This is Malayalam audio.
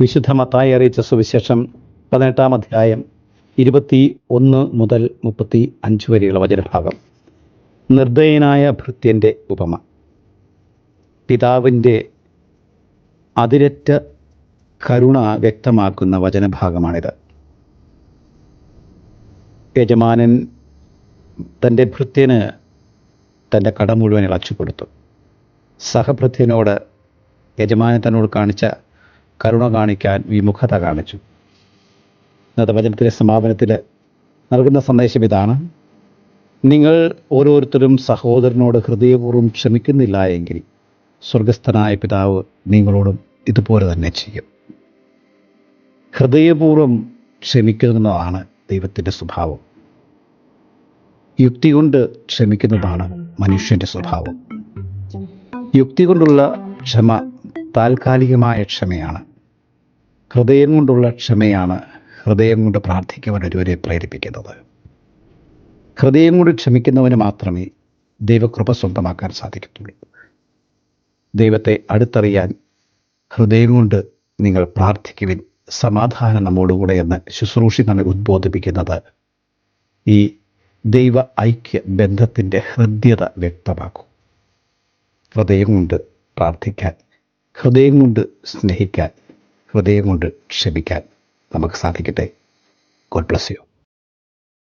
വിശുദ്ധ മത്തായി അറിയിച്ച സുവിശേഷം പതിനെട്ടാം അധ്യായം ഇരുപത്തി ഒന്ന് മുതൽ മുപ്പത്തി അഞ്ച് വരെയുള്ള വചനഭാഗം. നിർദ്ദയനായ ഭൃത്യന്റെ ഉപമ. പിതാവിന്റെ അതിരറ്റ കരുണ വ്യക്തമാക്കുന്ന വചനഭാഗമാണിത്. യജമാനൻ തന്റെ ഭൃത്യന് തന്റെ കട മുഴുവൻ ഇളച്ചു കൊടുത്തു. സഹഭൃത്യനോട് യജമാനൻ തന്നോട് കാണിച്ച കരുണ കാണിക്കാൻ വിമുഖത കാണിച്ചു. ഇന്നത്തെ വചനത്തിലെ സമാപനത്തിൽ നൽകുന്ന സന്ദേശം ഇതാണ്. നിങ്ങൾ ഓരോരുത്തരും സഹോദരനോട് ഹൃദയപൂർവം ക്ഷമിക്കുന്നില്ല എങ്കിൽ സ്വർഗസ്ഥനായ പിതാവ് നിങ്ങളോടും ഇതുപോലെ തന്നെ ചെയ്യും. ഹൃദയപൂർവം ക്ഷമിക്കുന്നതാണ് ദൈവത്തിന്റെ സ്വഭാവം. യുക്തി കൊണ്ട് ക്ഷമിക്കുന്നതാണ് മനുഷ്യന്റെ സ്വഭാവം. യുക്തി കൊണ്ടുള്ള ക്ഷമ താൽക്കാലികമായ ക്ഷമയാണ്. ഹൃദയം കൊണ്ടുള്ള ക്ഷമയാണ് ഹൃദയം കൊണ്ട് പ്രാർത്ഥിക്കുവാൻ ഒരുവരെ പ്രേരിപ്പിക്കുന്നത്. ഹൃദയം കൊണ്ട് ക്ഷമിക്കുന്നവന് മാത്രമേ ദൈവകൃപ സ്വന്തമാക്കാൻ സാധിക്കത്തുള്ളൂ. ദൈവത്തെ അടുത്തറിയാൻ ഹൃദയം കൊണ്ട് നിങ്ങൾ പ്രാർത്ഥിക്കുവിൻ സമാധാനം നമ്മോടുകൂടെ എന്ന് ശുശ്രൂഷി നമ്മെ ഉദ്ബോധിപ്പിക്കുന്നത് ഈ ദൈവ ഐക്യ ബന്ധത്തിന്റെ ഹൃദ്യത വ്യക്തമാക്കും. ഹൃദയം കൊണ്ട് പ്രാർത്ഥിക്കാൻ ഹൃദയം കൊണ്ട് സ്നേഹിക്കാൻ ഹൃദയം കൊണ്ട് ക്ഷമിക്കാൻ നമുക്ക് സാധിക്കട്ടെ. God bless you